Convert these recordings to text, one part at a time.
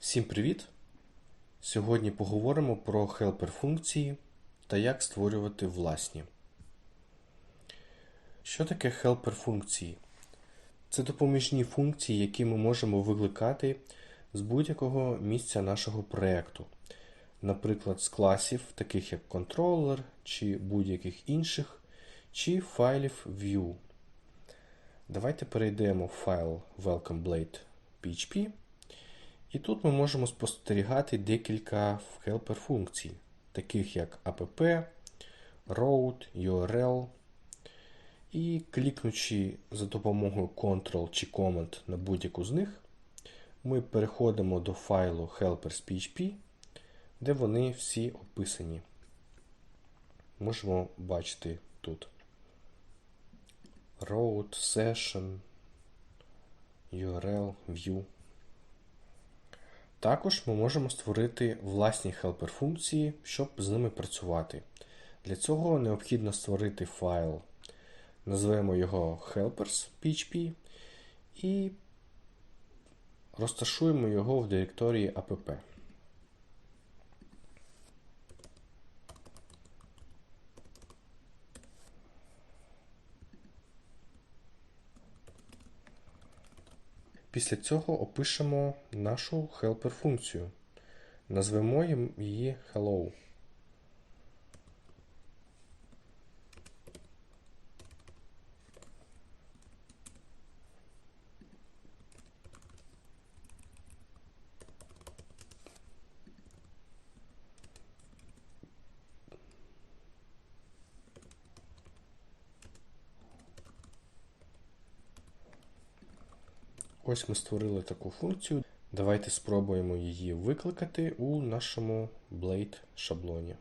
Всім привіт! Сьогодні поговоримо про helper функції та як створювати власні. Що таке helper функції? Це допоміжні функції, які ми можемо викликати з будь-якого місця нашого проєкту. Наприклад, з класів, таких як контролер чи будь-яких інших, чи файлів View. Давайте перейдемо в файл welcomeblade.php. І тут ми можемо спостерігати декілька helper функцій, таких як app, route, URL. І клікнучи за допомогою Ctrl чи Command на будь-яку з них, ми переходимо до файлу helpers.php, де вони всі описані. Можемо бачити тут route, session, URL, view. Також ми можемо створити власні helper функції, щоб з ними працювати. Для цього необхідно створити файл, назвемо його helpers.php і розташуємо його в директорії app. Після цього опишемо нашу helper функцію. Назвемо її Hello. Ось ми створили таку функцію. Давайте спробуємо її викликати у нашому Blade шаблоні.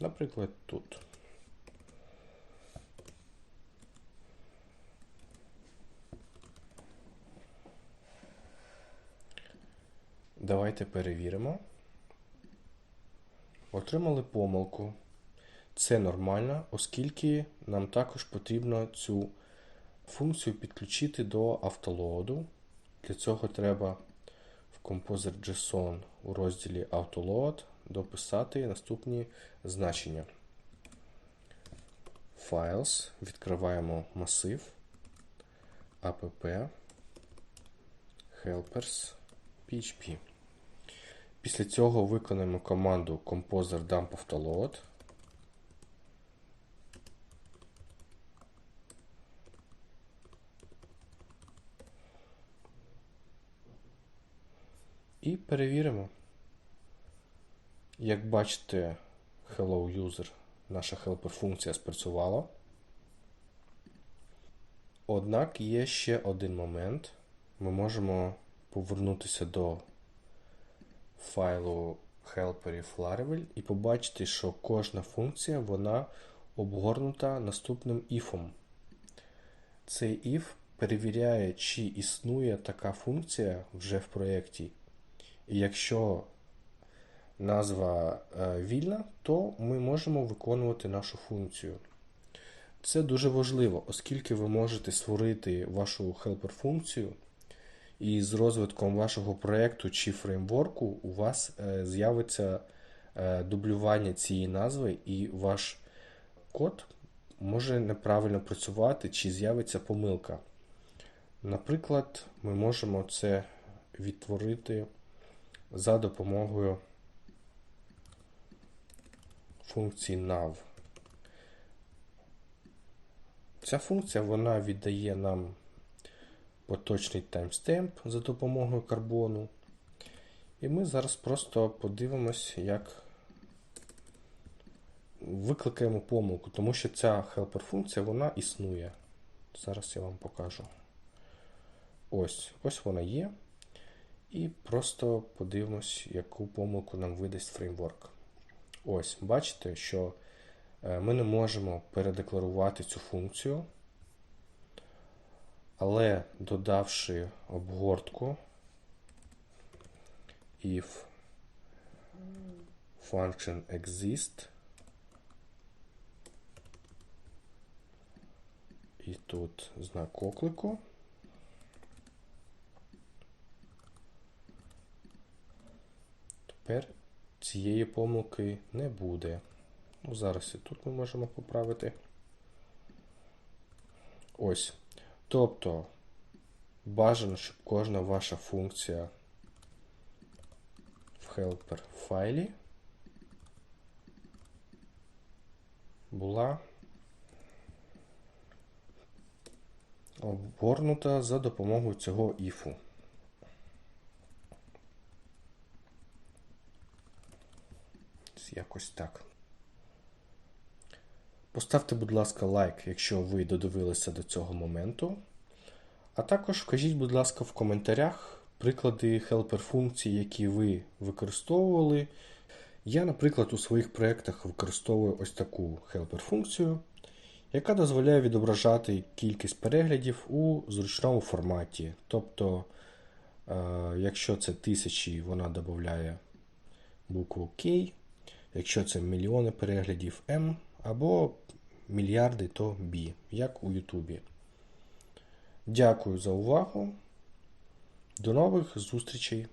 Наприклад, тут. Давайте перевіримо. Отримали помилку. Це нормально, оскільки нам також потрібно цю функцію підключити до автолоаду. Для цього треба в Composer.json у розділі Autoload дописати наступні значення. Files, відкриваємо масив, app, helpers, PHP. Після цього виконаємо команду Composer dump autoload. І перевіримо. Як бачите, Hello User, наша helper функція спрацювала. Однак є ще один момент. Ми можемо повернутися до файлу helperів Laravel і побачити, що кожна функція вона обгорнута наступним if. Цей if перевіряє, чи існує така функція вже в проєкті. І якщо назва вільна, то ми можемо виконувати нашу функцію. Це дуже важливо, оскільки ви можете створити вашу helper функцію, і з розвитком вашого проєкту чи фреймворку у вас з'явиться дублювання цієї назви, і ваш код може неправильно працювати, чи з'явиться помилка. Наприклад, ми можемо це відтворити за допомогою функції nav. Ця функція вона віддає нам поточний таймстемп за допомогою карбону. І ми зараз просто подивимось, як викликаємо помилку, тому що ця helper функція вона існує. Зараз я вам покажу. Ось, ось вона є. І просто подивимось, яку помилку нам видасть фреймворк. Ось, бачите, що ми не можемо передекларувати цю функцію, але додавши обгортку if function exist, і тут знак оклику. Тепер цієї помилки не буде. Ну, зараз і тут ми можемо поправити. Ось. Тобто, бажано, щоб кожна ваша функція в helper файлі була обгорнута за допомогою цього іфу. Якось так. Поставте, будь ласка, лайк, якщо ви додивилися до цього моменту. А також вкажіть, будь ласка, в коментарях приклади helper функцій, які ви використовували. Я, наприклад, у своїх проєктах використовую ось таку helper функцію, яка дозволяє відображати кількість переглядів у зручному форматі. Тобто, е, якщо це тисячі, вона додає букву K, якщо це мільйони переглядів М, або мільярди, то B, як у Ютубі. Дякую за увагу. До нових зустрічей!